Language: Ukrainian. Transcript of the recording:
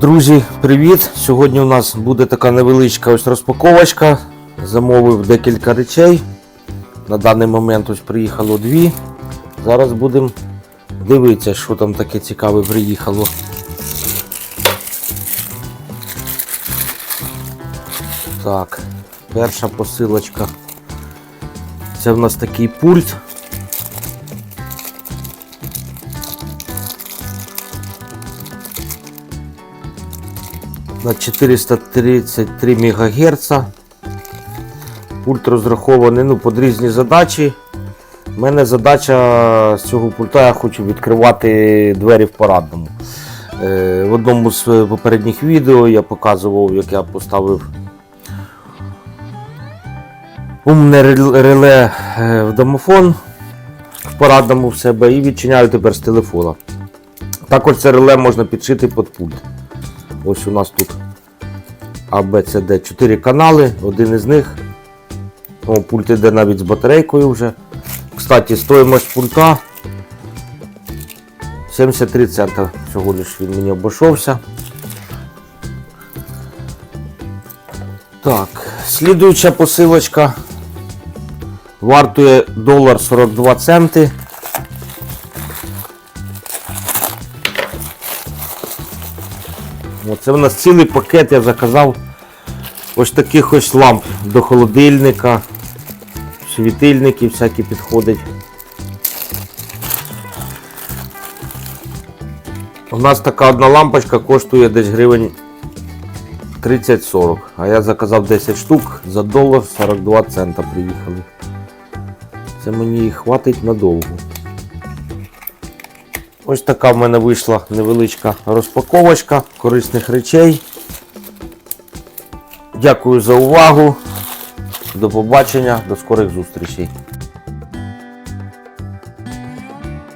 Друзі, привіт! Сьогодні у нас буде така невеличка ось розпаковочка. Замовив декілька речей. На даний момент ось приїхало дві. Зараз будемо дивитися, що там таке цікаве приїхало. Так, перша посилочка. Це в нас такий пульт. На 433 МГц. Пульт розрахований ну, під різні задачі. У мене задача з цього пульта я хочу відкривати двері в парадному. Е, В одному з попередніх відео я показував, як я поставив умне реле е, в домофон в парадному в себе і відчиняю тепер з телефона. Також це реле можна підшити під пульт. Ось у нас тут Д, 4 канали, один із них. О, пульт іде навіть з батарейкою вже. Кстати, стоїмость пульта 73 цента. Всього лиш він мені обійшовся. Так, слідуюча посилочка вартує долар 42 центи. Оце у нас цілий пакет, я заказав ось таких ось ламп до холодильника, світильники всякі підходять. У нас така одна лампочка коштує десь гривень 30-40, а я заказав 10 штук за долар 42 цента приїхали. Це мені хватить надовго. Ось така в мене вийшла невеличка розпаковочка корисних речей. Дякую за увагу. До побачення, до скорих зустрічей.